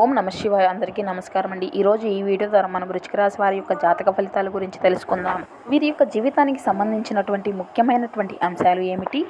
ఓం నమ శివాయ. అందరికీ నమస్కారం అండి. ఈరోజు ఈ వీడియో ద్వారా మనం వృచ్చిక రాశి వారి యొక్క జాతక ఫలితాల గురించి తెలుసుకుందాం. వీరి యొక్క జీవితానికి సంబంధించినటువంటి ముఖ్యమైనటువంటి అంశాలు ఏమిటి?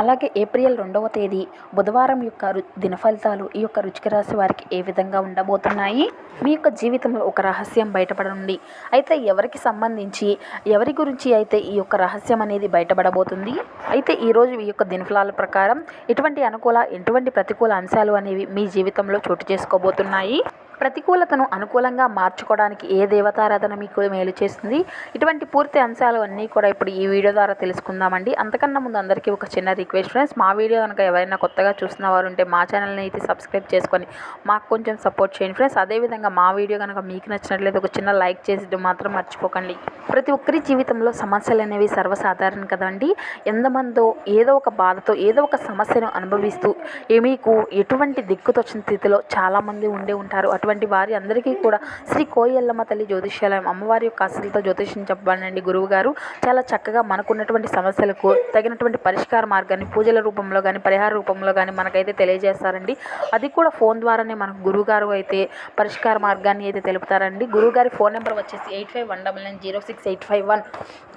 అలాగే ఏప్రిల్ రెండవ తేదీ బుధవారం యొక్క దినఫలితాలు దిన ఫలితాలు ఈ యొక్క రుచిక రాశి వారికి ఏ విధంగా ఉండబోతున్నాయి? మీ యొక్క జీవితంలో ఒక రహస్యం బయటపడనుంది. అయితే ఎవరికి సంబంధించి ఎవరి గురించి అయితే ఈ యొక్క రహస్యం అనేది బయటపడబోతుంది? అయితే ఈరోజు ఈ యొక్క దినఫలాల ప్రకారం ఎటువంటి అనుకూల ఎటువంటి ప్రతికూల అంశాలు అనేవి మీ జీవితంలో చోటు చేసుకోబోతున్నాయి? ప్రతికూలతను అనుకూలంగా మార్చుకోవడానికి ఏ దేవతారాధన మీకు మేలు చేస్తుంది? ఇటువంటి పూర్తి అంశాలు అన్నీ కూడా ఇప్పుడు ఈ వీడియో ద్వారా తెలుసుకుందామండి. అంతకన్నా ముందు అందరికీ ఒక చిన్న రిక్వెస్ట్ ఫ్రెండ్స్. మా వీడియో కనుక ఎవరైనా కొత్తగా చూస్తున్న వారు ఉంటే మా ఛానల్ని అయితే సబ్స్క్రైబ్ చేసుకొని మాకు కొంచెం సపోర్ట్ చేయండి ఫ్రెండ్స్. అదేవిధంగా మా వీడియో కనుక మీకు నచ్చినట్లయితే ఒక చిన్న లైక్ చేసి మాత్రం మర్చిపోకండి. ప్రతి ఒక్కరి జీవితంలో సమస్యలు అనేవి సర్వసాధారణం కదండి. ఎంతమందో ఏదో ఒక బాధతో ఏదో ఒక సమస్యను అనుభవిస్తూ ఏ మీకు ఎటువంటి దిక్కుతోచిన స్థితిలో చాలామంది ఉండే ఉంటారు. అటు అటువంటి వారి అందరికీ కూడా శ్రీ కోయల్లమ్మ తల్లి జ్యోతిష్యాలయం అమ్మవారి యొక్క ఆశలతో జ్యోతిష్యం చెప్పబడండి గురువు గారు. చాలా చక్కగా మనకున్నటువంటి సమస్యలకు తగినటువంటి పరిష్కార మార్గాన్ని పూజల రూపంలో కానీ పరిహార రూపంలో కానీ మనకైతే తెలియజేస్తారండి. అది కూడా ఫోన్ ద్వారానే మనకు గురువుగారు అయితే పరిష్కార మార్గాన్ని అయితే తెలుపుతారండి. గురువుగారి ఫోన్ నెంబర్ వచ్చేసి eight five one double nine zero six eight five one.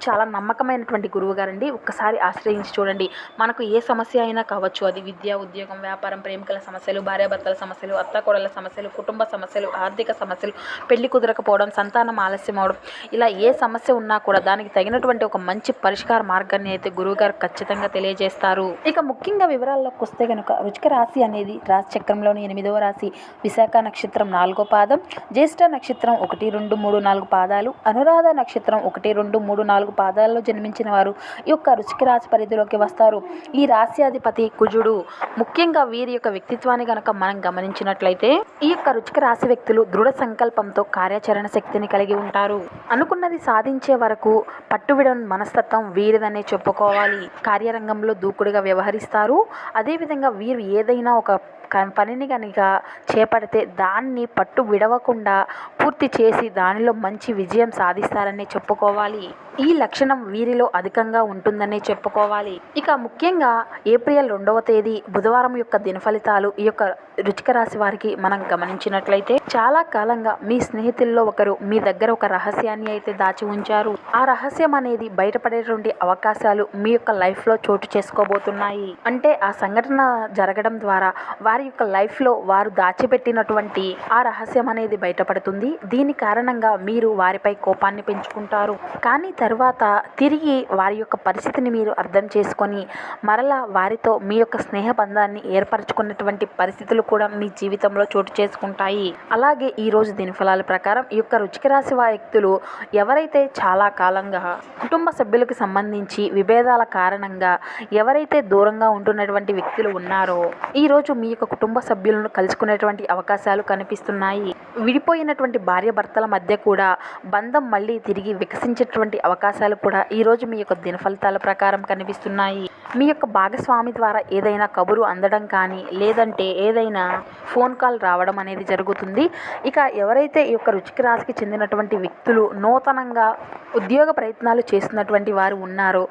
చాలా నమ్మకమైనటువంటి గురువు గారండి. ఒక్కసారి ఆశ్రయించి చూడండి. మనకు ఏ సమస్య అయినా కావచ్చు. అది విద్య ఉద్యోగం వ్యాపారం ప్రేమికుల సమస్యలు భార్యాభర్తల సమస్యలు అత్తకోడల సమస్యలు కుటుంబ సమస్యలు ఆర్థిక సమస్యలు పెళ్ళి కుదరకపోవడం సంతానం ఆలస్యం అవడం ఇలా ఏ సమస్య ఉన్నా కూడా దానికి తగినటువంటి ఒక మంచి పరిష్కార మార్గాన్ని అయితే గురువుగారు ఖచ్చితంగా తెలియజేస్తారు. ఇక ముఖ్యంగా వివరాల్లోకి వస్తే కనుక రుచిక రాశి అనేది రాశి చక్రంలోని ఎనిమిదవ రాశి విశాఖ నక్షత్రం నాలుగో పాదం జ్యేష్ఠ నక్షత్రం ఒకటి రెండు మూడు నాలుగు పాదాలు అనురాధ నక్షత్రం ఒకటి రెండు మూడు నాలుగు పాదాల్లో జన్మించిన వారు ఈ యొక్క రుచిక రాశి పరిధిలోకి వస్తారు. ఈ రాశి అధిపతి కుజుడు. ముఖ్యంగా వీరి యొక్క వ్యక్తిత్వాన్ని కనుక మనం గమనించినట్లయితే ఈ యొక్క రుచిక రాశి వ్యక్తులు దృఢ సంకల్పంతో కార్యాచరణ శక్తిని కలిగి ఉంటారు. అనుకున్నది సాధించే వరకు పట్టువిడని మనస్తత్వం వీరిదనే చెప్పుకోవాలి. కార్యరంగంలో దూకుడుగా వ్యవహరిస్తారు. అదేవిధంగా వీరు ఏదైనా ఒక పనిని కనుక చేపడితే దాన్ని పట్టు విడవకుండా పూర్తి చేసి దానిలో మంచి విజయం సాధిస్తారని చెప్పుకోవాలి. ఈ లక్షణం వీరిలో అధికంగా ఉంటుందనే చెప్పుకోవాలి. ఇక ముఖ్యంగా ఏప్రిల్ రెండవ తేదీ బుధవారం యొక్క దినఫలితాలు ఈ యొక్క రుచిక రాశి వారికి మనం గమనించినట్లయితే చాలా కాలంగా మీ స్నేహితుల్లో ఒకరు మీ దగ్గర ఒక రహస్యాన్ని అయితే దాచి ఉంచారు. ఆ రహస్యం అనేది బయటపడేటువంటి అవకాశాలు మీ యొక్క లైఫ్లో చోటు చేసుకోబోతున్నాయి. అంటే ఆ సంఘటన జరగడం ద్వారా వారి వారి యొక్క లైఫ్లో వారు దాచిపెట్టినటువంటి ఆ రహస్యం అనేది బయటపడుతుంది. దీని కారణంగా మీరు వారిపై కోపాన్ని పెంచుకుంటారు. కానీ తర్వాత తిరిగి వారి యొక్క పరిస్థితిని మీరు అర్థం చేసుకొని మరలా వారితో మీ యొక్క స్నేహ బంధాన్ని ఏర్పరచుకున్నటువంటి పరిస్థితులు కూడా మీ జీవితంలో చోటు చేసుకుంటాయి. అలాగే ఈరోజు దీని ఫలాల ప్రకారం ఈ యొక్క రుచిక రాశి వ్యక్తులు ఎవరైతే చాలా కాలంగా కుటుంబ సభ్యులకు సంబంధించి విభేదాల కారణంగా ఎవరైతే దూరంగా ఉంటున్నటువంటి వ్యక్తులు ఉన్నారో ఈ రోజు మీ యొక్క కుటుంబ సభ్యులను కలుసుకునేటువంటి అవకాశాలు కనిపిస్తున్నాయి. విడిపోయినటువంటి భార్యాభర్తల మధ్య కూడా బంధం మళ్ళీ తిరిగి వికసించేటువంటి అవకాశాలు కూడా ఈరోజు మీ యొక్క దినఫలితాల ప్రకారం కనిపిస్తున్నాయి. మీ యొక్క భాగస్వామి ద్వారా ఏదైనా కబురు అందడం కానీ లేదంటే ఏదైనా ఫోన్ కాల్ రావడం అనేది జరుగుతుంది. ఇక ఎవరైతే ఈ యొక్క రుచికి రాశికి చెందినటువంటి వ్యక్తులు నూతనంగా ఉద్యోగ ప్రయత్నాలు చేస్తున్నటువంటి వారు ఉన్నారో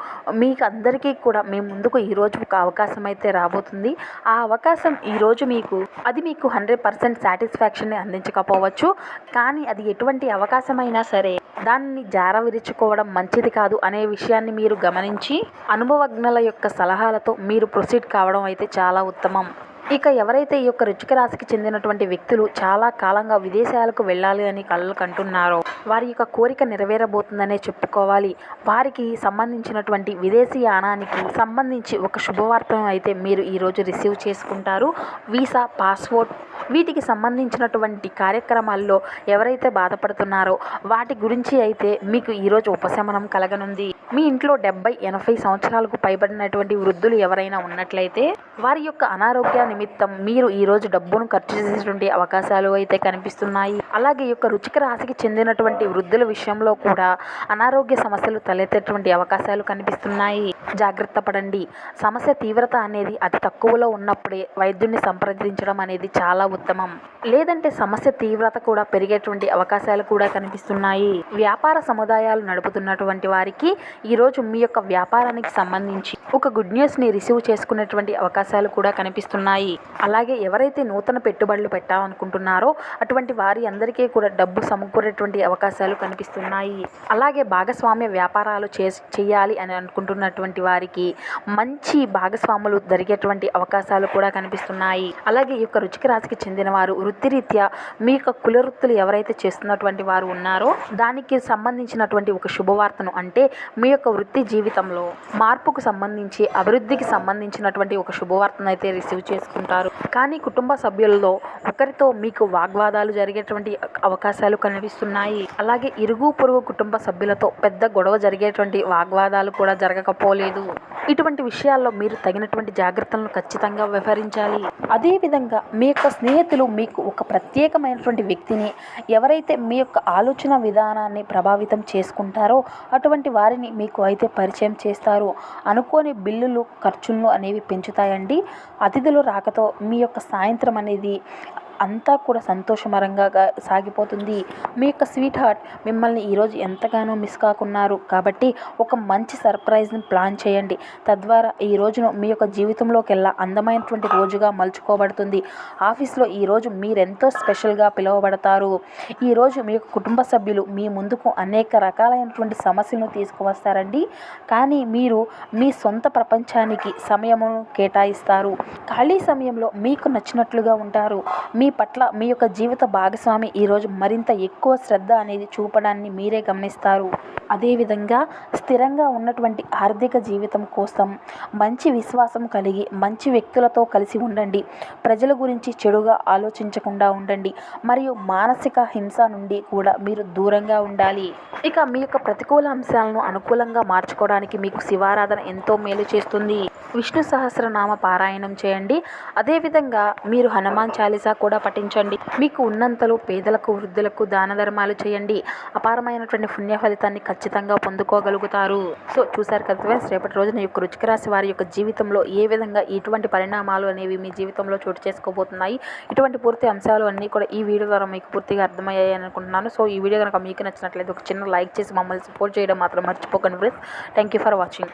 మీకు అందరికీ కూడా మీ ముందుకు ఈరోజు ఒక అవకాశం అయితే రాబోతుంది. ఆ అవకాశం ఈరోజు మీకు అది మీకు హండ్రెడ్ పర్సెంట్ సాటిస్ఫాక్షన్ని అందించకపోవచ్చు. కానీ అది ఎటువంటి అవకాశమైనా సరే దాన్ని జార విరుచుకోవడం మంచిది కాదు అనే విషయాన్ని మీరు గమనించి అనుభవజ్ఞుల యొక్క సలహాలతో మీరు ప్రొసీడ్ కావడం అయితే చాలా ఉత్తమం. ఇక ఎవరైతే ఈ యొక్క రుచిక రాశికి చెందినటువంటి వ్యక్తులు చాలా కాలంగా విదేశాలకు వెళ్ళాలి అని కళ్ళు కంటున్నారో వారి యొక్క కోరిక నెరవేరబోతుందనే చెప్పుకోవాలి. వారికి సంబంధించినటువంటి విదేశీ యానానికి సంబంధించి ఒక శుభవార్తను అయితే మీరు ఈరోజు రిసీవ్ చేసుకుంటారు. వీసా పాస్పోర్ట్ వీటికి సంబంధించినటువంటి కార్యక్రమాల్లో ఎవరైతే బాధపడుతున్నారో వాటి గురించి అయితే మీకు ఈరోజు ఉపశమనం కలగనుంది. మీ ఇంట్లో డెబ్బై ఎనభై సంవత్సరాలకు పైబడినటువంటి వృద్ధులు ఎవరైనా ఉన్నట్లయితే వారి యొక్క అనారోగ్య నిమిత్తం మీరు ఈరోజు డబ్బును ఖర్చు చేసేటువంటి అవకాశాలు అయితే కనిపిస్తున్నాయి. అలాగే యొక్క రుచిక రాశికి చెందినటువంటి వృద్ధుల విషయంలో కూడా అనారోగ్య సమస్యలు తలెత్తేటువంటి అవకాశాలు కనిపిస్తున్నాయి. జాగ్రత్త పడండి. సమస్య తీవ్రత అనేది అతి తక్కువలో ఉన్నప్పుడే వైద్యుడిని సంప్రదించడం అనేది చాలా ఉత్తమం. లేదంటే సమస్య తీవ్రత కూడా పెరిగేటువంటి అవకాశాలు కూడా కనిపిస్తున్నాయి. వ్యాపార సముదాయాలు నడుపుతున్నటువంటి వారికి ఈరోజు మీ యొక్క వ్యాపారానికి సంబంధించి ఒక గుడ్ న్యూస్ని రిసీవ్ చేసుకునేటువంటి అవకాశాలు కూడా కనిపిస్తున్నాయి. అలాగే ఎవరైతే నూతన పెట్టుబడులు పెట్టాలనుకుంటున్నారో అటువంటి వారి అందరికీ కూడా డబ్బు సమకూరేటువంటి అవకాశాలు కనిపిస్తున్నాయి. అలాగే భాగస్వామ్య వ్యాపారాలు చేయాలి అని అనుకుంటున్నటువంటి వారికి మంచి భాగస్వాములు జరిగేటువంటి అవకాశాలు కూడా కనిపిస్తున్నాయి. అలాగే ఈ యొక్క రుచిక రాశికి చెందిన వారు వృత్తిరీత్యా మీ యొక్క కుల వృత్తులు ఎవరైతే చేస్తున్నటువంటి వారు ఉన్నారో దానికి సంబంధించినటువంటి ఒక శుభవార్తను అంటే మీ యొక్క వృత్తి జీవితంలో మార్పుకు సంబంధించి అభివృద్ధికి సంబంధించినటువంటి ఒక శుభవార్తను అయితే రిసీవ్ చేసుకుంటారు. కానీ కుటుంబ సభ్యుల్లో ఒకరితో మీకు వాగ్వాదాలు జరిగేటువంటి అవకాశాలు కనిపిస్తున్నాయి. అలాగే ఇరుగు పొరుగు కుటుంబ సభ్యులతో పెద్ద గొడవ జరిగేటువంటి వాగ్వాదాలు కూడా జరగకపోలేదు. ఇటువంటి విషయాల్లో మీరు తగినటువంటి జాగ్రత్తలను ఖచ్చితంగా వ్యవహరించాలి. అదేవిధంగా మీ యొక్క స్నేహితులు మీకు ఒక ప్రత్యేకమైనటువంటి వ్యక్తిని ఎవరైతే మీ యొక్క ఆలోచన విధానాన్ని ప్రభావితం చేసుకుంటారో అటువంటి వారిని మీకు అయితే పరిచయం చేస్తారు. అనుకోని బిల్లులు ఖర్చులను అనేవి పెంచుతాయండి. అతిథులు రాకతో మీ యొక్క సాయంత్రం అనేది అంతా కూడా సంతోషమరంగా సాగిపోతుంది. మీ యొక్క స్వీట్ హార్ట్ మిమ్మల్ని ఈరోజు ఎంతగానో మిస్ కాకున్నారు. కాబట్టి ఒక మంచి సర్ప్రైజ్ని ప్లాన్ చేయండి. తద్వారా ఈ రోజును మీ యొక్క జీవితంలోకెల్లా అందమైనటువంటి రోజుగా మలుచుకోబడుతుంది. ఆఫీస్లో ఈరోజు మీరెంతో స్పెషల్గా పిలువబడతారు. ఈరోజు మీ యొక్క కుటుంబ సభ్యులు మీ ముందుకు అనేక రకాలైనటువంటి సమస్యలను తీసుకువస్తారండి. కానీ మీరు మీ సొంత ప్రపంచానికి సమయమును కేటాయిస్తారు. ఖాళీ సమయంలో మీకు నచ్చినట్లుగా ఉంటారు. మీ పట్ల మీ యొక్క జీవిత భాగస్వామి ఈరోజు మరింత ఎక్కువ శ్రద్ధ అనేది చూపడాన్ని మీరే గమనిస్తారు. అదేవిధంగా స్థిరంగా ఉన్నటువంటి ఆర్థిక జీవితం కోసం మంచి విశ్వాసం కలిగి మంచి వ్యక్తులతో కలిసి ఉండండి. ప్రజల గురించి చెడుగా ఆలోచించకుండా ఉండండి. మరియు మానసిక హింస నుండి కూడా మీరు దూరంగా ఉండాలి. ఇక మీ యొక్క ప్రతికూల అంశాలను అనుకూలంగా మార్చుకోవడానికి మీకు శివారాధన ఎంతో మేలు చేస్తుంది. విష్ణు సహస్రనామ పారాయణం చేయండి. అదేవిధంగా మీరు హనుమాన్ చాలీసా కూడా పఠించండి. మీకు ఉన్నంతలో పేదలకు వృద్ధులకు దాన ధర్మాలు చేయండి. అపారమైనటువంటి పుణ్య ఫలితాన్ని ఖచ్చితంగా పొందుకోగలుగుతారు. సో చూసారు కదా ఫ్రెండ్స్ రేపటి రోజున యొక్క రుచిక రాశి వారి యొక్క జీవితంలో ఏ విధంగా ఇటువంటి పరిణామాలు అనేవి మీ జీవితంలో చోటు చేసుకోబోతున్నాయి. ఇటువంటి పూర్తి అంశాలు అన్నీ కూడా ఈ వీడియో ద్వారా మీకు పూర్తిగా అర్థమయ్యాయి అనుకుంటున్నాను. సో ఈ వీడియో కనుక మీకు నచ్చినట్లయితే ఒక చిన్న లైక్ చేసి మమ్మల్ని సపోర్ట్ చేయడం మాత్రం మర్చిపోకండి friends. Thank you for watching